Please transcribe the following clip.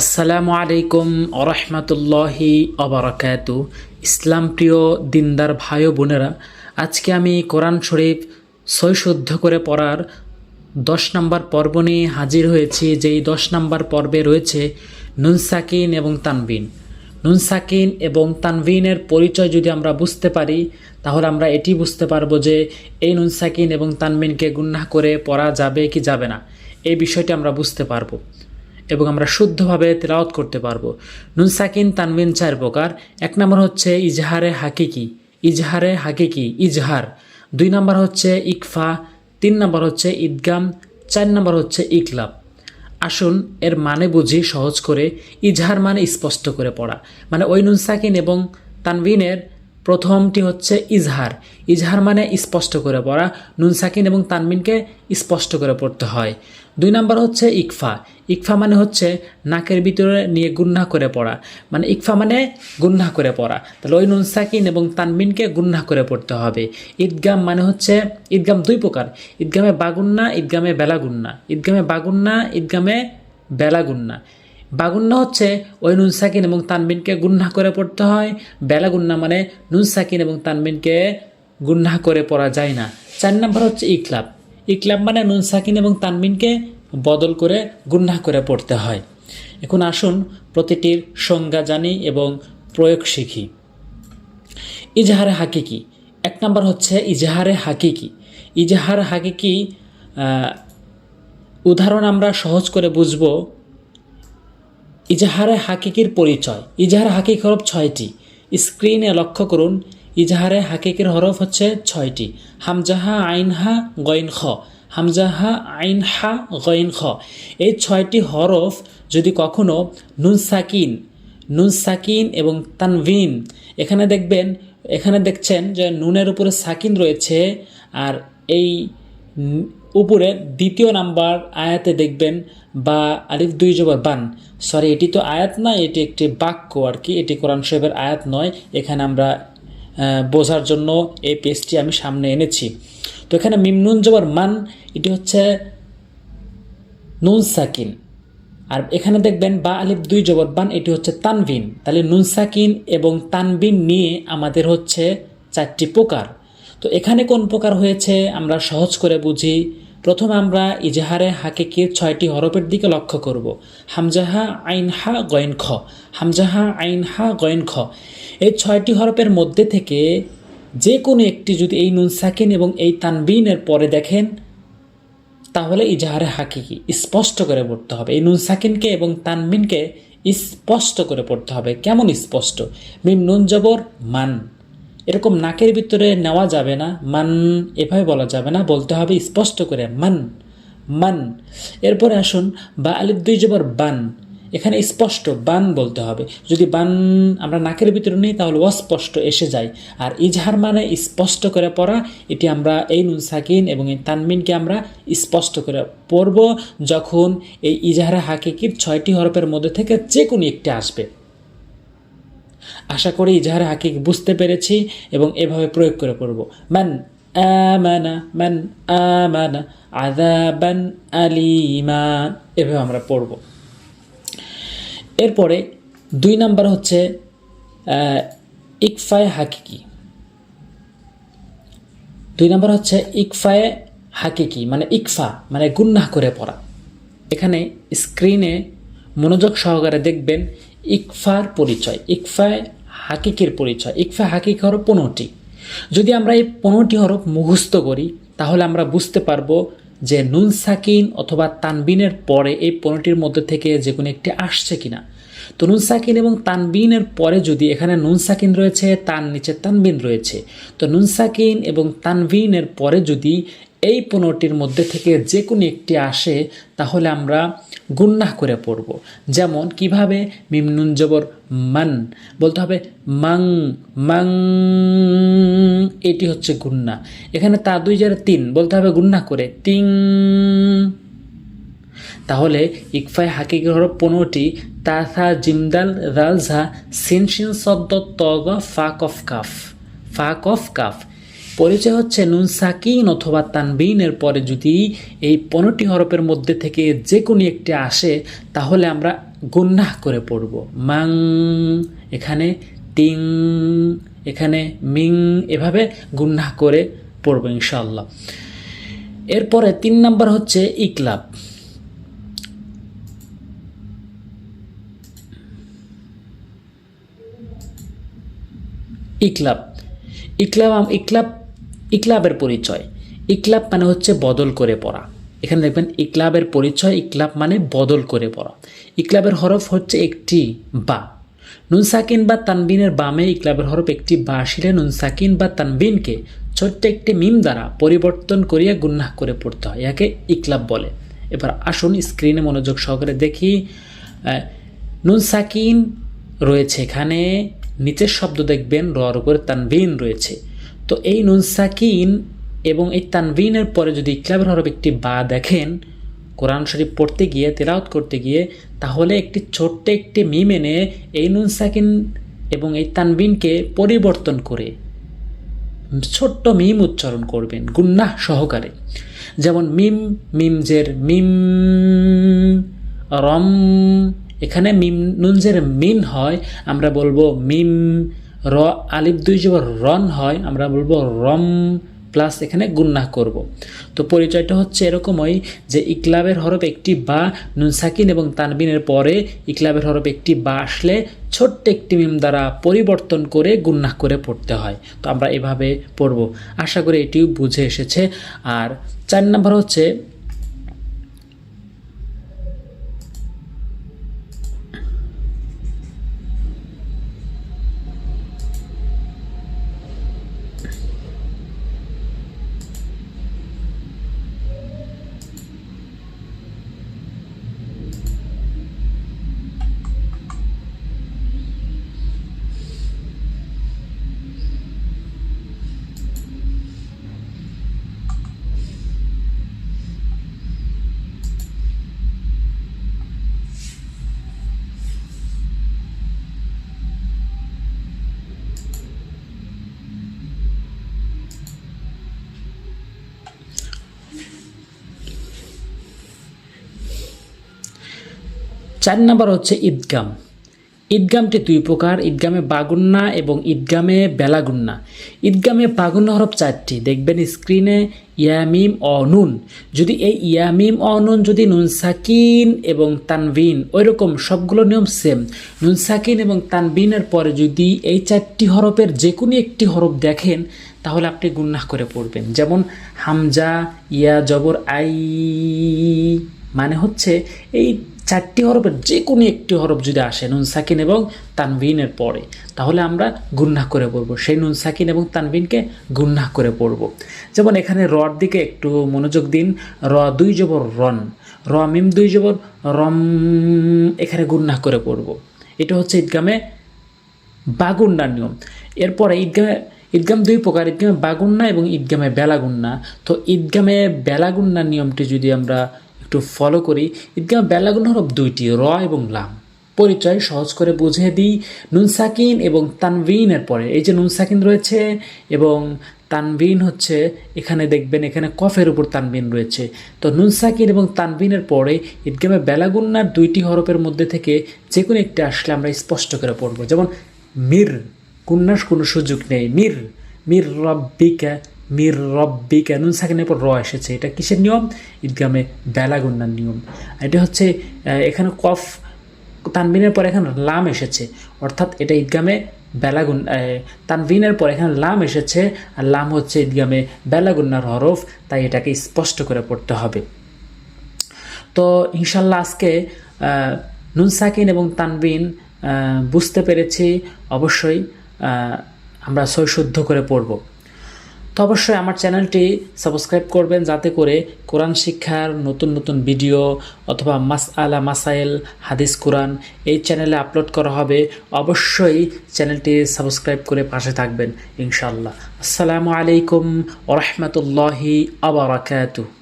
আসসালামু আলাইকুম আরহামতুল্লাহি অবরাকাতু ইসলাম প্রিয় দিনদার ভাই বোনেরা, আজকে আমি কোরআন শরীফ শুদ্ধ করে পড়ার দশ নম্বর পর্ব নিয়ে হাজির হয়েছি। যেই দশ নম্বর পর্বে রয়েছে নুন সাকিন এবং তানবিন। নুন সাকিন এবং তানবিনের পরিচয় যদি আমরা বুঝতে পারি, তাহলে আমরা এটি বুঝতে পারব যে এই নুন সাকিন এবং তানবিনকে গুন্না করে পড়া যাবে কি যাবে না। এই বিষয়টি আমরা বুঝতে পারব। এবং আমরা শুদ্ধভাবে তেলাওয়াত করতে পারব। নুন সাকিন তানবিন চার প্রকার। এক নম্বর হচ্ছে ইজহারে হাকিকি। ইজহারে হাকিকি, ইজহার। দুই নম্বর হচ্ছে ইকফা। তিন নম্বর হচ্ছে ঈদগাম। চার নম্বর হচ্ছে ইকলাব। আসুন, এর মানে বুঝি সহজ করে ইজহার মানে স্পষ্ট করে পড়া। মানে ওই নুন সাকিন এবং তানবিনের প্রথমটি হচ্ছে ইজহার। ইজহার মানে স্পষ্ট করে পড়া, নুন সাকিন এবং তানমিনকে স্পষ্ট করে পড়তে হয়। দুই নাম্বার হচ্ছে ইকফা। ইকফা মানে হচ্ছে নাকের ভিতরে নিয়ে গুন্না করে পড়া। মানে ইকফা মানে গুন্না করে পড়া। তাহলে ওই নুন সাকিন এবং তানমিনকে গুন্না করে পড়তে হবে। ঈদগাম মানে হচ্ছে, ঈদগাম দুই প্রকার। ঈদগামে বাগুন্না, ঈদগামে বেলাগুন্না। ঈদগামে বাগুন্না, ঈদগামে বেলাগুন্না। বাগুন্না হচ্ছে ওই নুন সাকিন এবং তানবিনকে গুন্না করে পড়তে হয়। বেলা গুন্না মানে নুন সাকিন এবং তানবিনকে গুন্না করে পড়া যায় না। চার নম্বর হচ্ছে ইকলাব। ইকলাব মানে নুন সাকিন এবং তানবিনকে বদল করে গুন্না করে পড়তে হয়। এখন আসুন প্রতিটির সংজ্ঞা জানি এবং প্রয়োগ শিখি। ইজাহারে হাকিকি। এক নম্বর হচ্ছে ইজাহারে হাকিকি। ইজাহার হাকিকি উদাহরণ আমরা সহজ করে বুঝব। ইজাহারে হাকিকির পরিচয়। ইজাহারে হাকিক হরফ ছয়টি। স্ক্রিনে লক্ষ্য করুন, ইজাহারে হাকিকের হরফ হচ্ছে ছয়টি। হামজাহা আইনহা গইন খ। হামজাহা আইনহা গইন খ। এই ছয়টি হরফ যদি কখনো নুন সাকিন নুন সাকিন এবং তানভিন, এখানে দেখবেন, এখানে দেখছেন যে নুনের উপরে সাকিন রয়েছে আর এই উপরে দ্বিতীয় নাম্বার আয়াতে দেখবেন বা আলিফ দুই জবর বান। সরি এটি তো আয়াত না, এটি একটি বাক্য আর কি, এটি কোরআন শরীফের আয়াত নয়। এখানে আমরা বোঝার জন্য এই পেজটি আমি সামনে এনেছি। তো এখানে মিমনুন জবর মান, এটি হচ্ছে নুন সাকিন। আর এখানে দেখবেন বা আলিফ দুই জবর বান, এটি হচ্ছে তানবিন। তাহলে নুন সাকিন এবং তানবিন নিয়ে আমাদের হচ্ছে চারটি প্রকার। তো এখানে কোন প্রকার হয়েছে আমরা সহজ করে বুঝি। প্রথমে আমরা ইজাহারে হাকিকির ছয়টি হরফের দিকে লক্ষ্য করব। হামজাহা আইন হা গয়েন খ হামজাহা আইন হা গয়েন খ এই ছয়টি হরফের মধ্যে থেকে যে কোনো একটি যদি এই নুন সাকিন এবং এই তানবিনের পরে দেখেন, তাহলে ইজাহারে হাকিকি স্পষ্ট করে পড়তে হবে। এই নুন সাকিনকে এবং তানমিনকে স্পষ্ট করে পড়তে হবে। কেমন স্পষ্ট? মিম নুন জবর মান। এরকম নাকের ভিতরে নেওয়া যাবে না। মান এভাবে বলা যাবে না। বলতে হবে স্পষ্ট করে, মান মান। এরপরে আসুন, বা আলিফ দুই জবর বান। এখানে স্পষ্ট, বান বলতে হবে। যদি বান আমরা নাকের ভিতরে নিই, তাহলে অস্পষ্ট এসে যায়। আর ইজহার মানে স্পষ্ট করে পড়া, এটি আমরা এই নুন সাকিন এবং এই তানমিনকে আমরা স্পষ্ট করে পড়ব যখন এই ইজহারে হাকিকির ছয়টি হরফের মধ্যে থেকে যে কোনো একটি আসবে। আশা করি ইজহারে হাকিক বুঝতে পেরেছি এবং এভাবে প্রয়োগ করে পড়ব। মান আমানা মান আমানা আযাবান আলিমা, এভাবে আমরা পড়ব। এরপরে দুই নাম্বার হচ্ছে ইকফায়ে হাকিকি। দুই নাম্বার হচ্ছে ইকফায়ে হাকিকি মানে ইকফা মানে গুন্নাহ করে পড়া। এখানে স্ক্রিনে মনোযোগ সহকারে দেখবেন ইকফার পরিচয় ইকফায় হাকিকের পরিচয়, ইকফা হাকিক হরফ পনেরোটি। যদি আমরা এই পনেরোটি হরফ মুখস্থ করি, তাহলে আমরা বুঝতে পারব যে নুন সাকিন অথবা তানবিনের পরে এই পনেরোটির মধ্যে থেকে যে কোনো একটি আসছে কিনা। তো নুন সাকিন এবং তানবিনের পরে যদি এখানে নুন সাকিন রয়েছে তার নিচে তানবিন রয়েছে। তো নুন সাকিন এবং তানবিনের পরে যদি এই পনেরোটির মধ্যে থেকে যে কোনো একটি আসে, তাহলে আমরা গুন্নাহ করে পড়ব। যেমন, কীভাবে? মিম নুন জবর মান, বলতে হবে মাং মাং, এটি হচ্ছে গুন্না এখানে তা দুই যার তিন, বলতে হবে গুন্না করে, তিং। তাহলে ইকফায় হাকিকের হরফ পনেরোটি তাথা জিমদাল রালঝা সিনশিন শব্দ তগ ফাক অফ কাফ ফাক অফ কাফ। পরিচয় হচ্ছে নুন সাকিন অথবা তানবিনের পরে যদি এই পনেরোটি হরফের মধ্যে থেকে যে কোনো একটি আসে, তাহলে আমরা গুন্নাহ করে পড়ব। মাং, এখানে তিং এখানে মিং, এভাবে গুন্নাহ করে পড়ব ইনশাআল্লাহ। এরপরে তিন নাম্বার হচ্ছে ইকলাব। ইকলাব। ইকলাব ইকলাব ইকলাবের পরিচয়। ইকলাব মানে হচ্ছে বদল করে পড়া। এখানে দেখবেন ইকলাবের পরিচয় ইকলাব মানে বদল করে পড়া। ইকলাবের হরফ হচ্ছে একটি বা। নুন সাকিন বা তানবিনের বামে ইকলাবের হরফ একটি বা আসিলে নুন সাকিন বা তানবিনকে ছোট্ট একটি মিম দ্বারা পরিবর্তন করিয়া গুন্নাহ করে পড়তে হয়। ইয়াকে ইকলাব বলে। এবার আসুন স্ক্রিনে মনোযোগ সহকারে দেখি আহ, নুন সাকিন রয়েছে এখানে নিচের শব্দ দেখবেন রর উপরে তানবিন রয়েছে। তো এই নুন সাকিন এবং এই তানভিনের পরে যদি ইকলাবের হরফ একটি বা দেখেন, কোরআন শরীফ পড়তে গিয়ে, তেলাওয়াত করতে গিয়ে, তাহলে একটি ছোট্ট একটি মিম এনে এই নুন সাকিন এবং এই তানবিনকে পরিবর্তন করে ছোট্ট মিম উচ্চারণ করবেন গুন্নাহ সহকারে। যেমন মিম, মিমজের মিম, রম, এখানে মিম, নুনজের মিন হয়, আমরা বলব মিম র আলিফ দুই জবর রন হয়, আমরা বলব রম প্লাস এখানে গুন্নাহ করব। তো পরিচয়টা হচ্ছে এরকমই যে ইকলাবের হরফ একটি বা, নুন সাকিন এবং তানবিনের পরে ইকলাবের হরফ একটি বা আসলে ছোট্ট একটি মিম দ্বারা পরিবর্তন করে গুন্নাহ করে পড়তে হয়। তো আমরা এভাবে পড়ব। আশা করি এটিও বুঝে এসেছে। আর চার নম্বর হচ্ছে চার নাম্বার হচ্ছে ঈদগাম। ঈদগামটি দুই প্রকার, ঈদগামে বাগুন্না এবং ঈদগামে বেলাগুন্না। ঈদগামে বাগুন্না হরফ চারটি, দেখবেন স্ক্রিনে ইয়ামিম অনুন যদি এই ইয়ামিম অনুন যদি নুন সাকিন এবং তানবিন ওই রকম সবগুলো নিয়ম সেম নুন সাকিন এবং তানবিনের পরে যদি এই চারটি হরফের যে কোনো একটি হরফ দেখেন, তাহলে আপনি গুন্নাহ করে পড়বেন। যেমন হামজা, ইয়া, জবর, আই মানে হচ্ছে এই চারটি হরফের যে কোনো একটি হরফ যদি আসে, নুন, সাকিন এবং তানবিনের পরে, তাহলে আমরা গুন্নাহ করে পড়ব। সেই নুন, সাকিন এবং তানবিনকে গুন্নাহ করে পড়ব। যেমন এখানে রর দিকে একটু মনোযোগ দিন। র দুই জবর রন, র মিম দুই জবর রম এখানে গুন্নাহ করে পড়ব। এটা হচ্ছে ঈদগামে বাগুন্নার নিয়ম। এরপরে ঈদগামে, ঈদগাম দুই প্রকার, ঈদগামে বাগুন্না এবং ঈদগামে বেলাগুন্না। তো ঈদগামে বেলাগুন্নার নিয়মটি যদি আমরা একটু ফলো করি। ঈদগামে বেলাগুন্না হলো দুইটি, র এবং লাম। পরিচয় সহজ করে বুঝিয়ে দিই। নুন সাকিন এবং তানভিনের পরে। এই যে নুন সাকিন রয়েছে এবং তানবিন হচ্ছে, এখানে দেখবেন এখানে কফের উপর তানবিন রয়েছে। তো নুন সাকিন এবং তানবিনের পরে ঈদগামে বেলাগুন্নার দুইটি হরফের মধ্যে থেকে যে কোনো একটি আসলে আমরা স্পষ্ট করে পড়ব। যেমন, মির। কুন্নাস কোনো সুযোগ নেই। মির। মির রব্বিকা মির রব্বিকা, নুন সাকিনের পর র এসেছে। এটা কিসের নিয়ম? ঈদগামে বেলাগুন্নার নিয়ম। এটা হচ্ছে এখানে কফ তানবিনের পর এখানে লাম এসেছে। অর্থাৎ এটা ঈদগামে বেলাগুন তানবিনের পর এখানে লাম এসেছে। আর লাম হচ্ছে ঈদগামে বেলাগুন্নার হরফ, তাই এটাকে স্পষ্ট করে পড়তে হবে। তো ইনশাল্লাহ আজকে নুন সাকিন এবং তানবিন বুঝতে পেরেছি। অবশ্যই আমরা সৈশুদ্ধ করে পড়ব। তো অবশ্যই আমার চ্যানেলটি সাবস্ক্রাইব করবেন যাতে করে কোরআন শিক্ষার নতুন নতুন ভিডিও অথবা মাস আলা মাসাইল, হাদিস, কোরআন এই চ্যানেলে আপলোড করা হবে। অবশ্যই চ্যানেলটি সাবস্ক্রাইব করে পাশে থাকবেন ইনশাল্লাহ আসসালামু আলাইকুম ওরহমতুল্লাহি আবরাকাতুহ